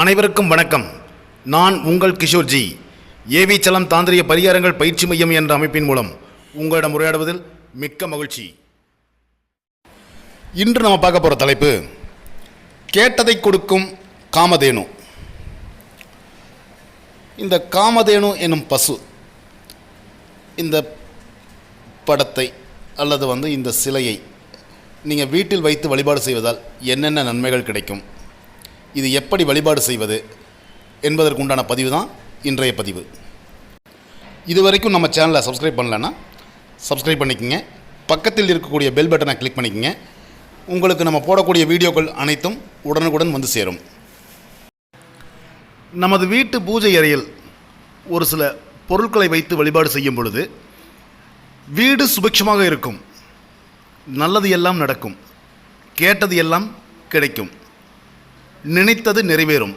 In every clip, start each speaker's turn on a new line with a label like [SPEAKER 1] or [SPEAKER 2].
[SPEAKER 1] அனைவருக்கும் வணக்கம். நான் உங்கள் கிஷோர்ஜி ஏவி சலம் தாந்திரிய பரிகாரங்கள் பயிற்சி மையம் என்ற அமைப்பின் மூலம் உங்களிடம் உரையாடுவதில் மிக்க மகிழ்ச்சி. இன்று நம்ம பார்க்க போகிற தலைப்பு கேட்டதை கொடுக்கும் காமதேனு. இந்த காமதேனு எனும் பசு இந்த படத்தை அல்லது வந்து இந்த சிலையை நீங்கள் வீட்டில் வைத்து வழிபாடு செய்வதால் என்னென்ன நன்மைகள் கிடைக்கும்? இது எப்படி வழிபாடு செய்வது என்பதற்கு உண்டான பதிவு தான் இன்றைய பதிவு. இதுவரைக்கும் நம்ம சேனலை சப்ஸ்கிரைப் பண்ணலன்னா சப்ஸ்கிரைப் பண்ணிக்கோங்க. பக்கத்தில் இருக்கக்கூடிய பெல் பட்டனை கிளிக் பண்ணிக்கோங்க. உங்களுக்கு நம்ம போடக்கூடிய வீடியோக்கள் அனைத்தும் உடனுக்குடன் வந்து சேரும். நமது வீட்டு பூஜை அறையில் ஒரு சில பொருட்களை வைத்து வழிபாடு செய்யும் பொழுது வீடு சுபிக்ஷமாக இருக்கும். நல்லது எல்லாம் நடக்கும். கேட்டது எல்லாம் கிடைக்கும். நினைத்தது நிறைவேறும்.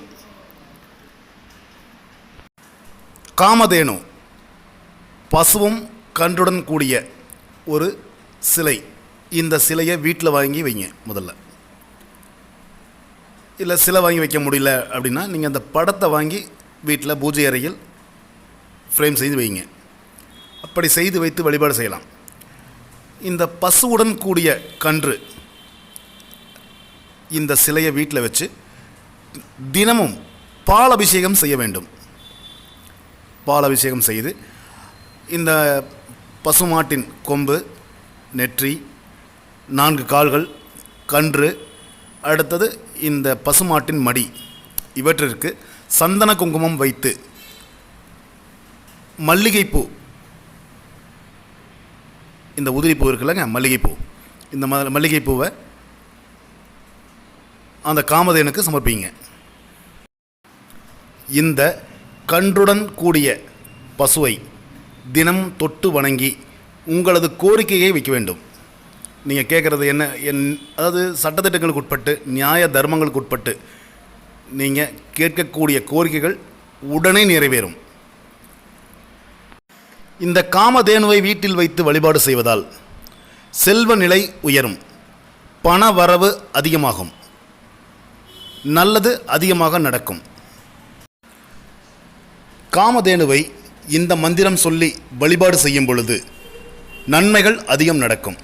[SPEAKER 1] காமதேனு பசுவும் கன்றுடன் கூடிய ஒரு சிலை. இந்த சிலையை வீட்டில் வாங்கி வைங்க முதல்ல. இல்லை சிலை வாங்கி வைக்க முடியல அப்படின்னா நீங்கள் அந்த படத்தை வாங்கி வீட்டில் பூஜை அறையில் ஃப்ரேம் செய்து வைங்க. அப்படி செய்து வைத்து வழிபாடு செய்யலாம். இந்த பசுவுடன் கூடிய கன்று இந்த சிலையை வீட்டில் வச்சு தினமும் பால் அபிஷேகம் செய்ய வேண்டும். பால் அபிஷேகம் செய்து இந்த பசுமாட்டின் கொம்பு நெற்றி நான்கு கால்கள் கன்று அடுத்தது இந்த பசுமாட்டின் மடி இவற்றிற்கு சந்தன குங்குமம் வைத்து மல்லிகைப்பூ இந்த உதிரிப்பூ இருக்குல்லங்க மல்லிகைப்பூ. இந்த ம மல்லிகைப்பூவை அந்த காமதேனுக்கு சமர்ப்பிங்க. இந்த கன்றுடன் கூடிய பசுவை தினம் தொட்டு வணங்கி உங்களது கோரிக்கையை வைக்க வேண்டும். நீங்கள் கேட்குறது என்ன? என் அதாவது சட்டத்திட்டங்களுக்கு உட்பட்டு நியாய தர்மங்களுக்கு உட்பட்டு நீங்கள் கேட்கக்கூடிய கோரிக்கைகள் உடனே நிறைவேறும். இந்த காமதேனுவை வீட்டில் வைத்து வழிபாடு செய்வதால் செல்வ நிலை உயரும். பண வரவு அதிகமாகும். நல்லது அதிகமாக நடக்கும். காமதேனுவை இந்த மந்திரம் சொல்லி வழிபாடு செய்யும் பொழுது நன்மைகள் அதிகம் நடக்கும்.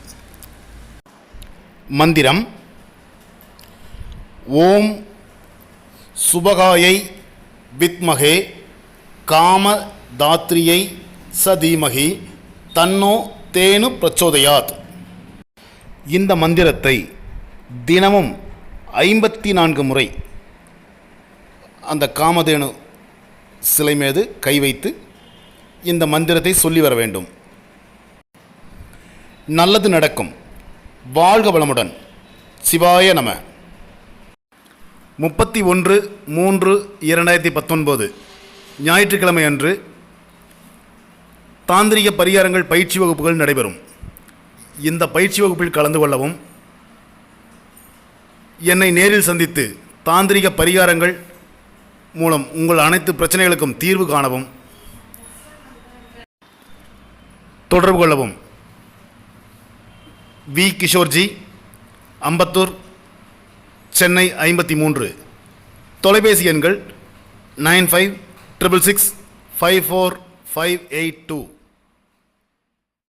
[SPEAKER 1] மந்திரம் ஓம் சுபகாயை வித்மகே காமதாத்ரியை சதீமகி தன்னோ தேனு பிரச்சோதயாத். இந்த மந்திரத்தை தினமும் ஐம்பத்தி நான்கு முறை அந்த காமதேனு சிலை மீது கை வைத்து இந்த மந்திரத்தை சொல்லி வர வேண்டும். நல்லது நடக்கும். வாழ்க வளமுடன். சிவாய நம. முப்பத்தி ஒன்று மூன்று இரண்டாயிரத்தி பத்தொன்பது. ஞாயிற்றுக்கிழமை அன்று தாந்திரிக பரிகாரங்கள் பயிற்சி வகுப்புகள் நடைபெறும். இந்த பயிற்சி வகுப்பில் கலந்து கொள்ளவும் என்னை நேரில் சந்தித்து தாந்திரிக பரிகாரங்கள் மூலம் உங்கள் அனைத்து பிரச்சனைகளுக்கும் தீர்வு காணவும் தொடர்பு கொள்ளவும். வி. கிஷோர்ஜி அம்பத்தூர் சென்னை ஐம்பத்தி மூன்று தொலைபேசி எண்கள் nine five triple six five four five eight two.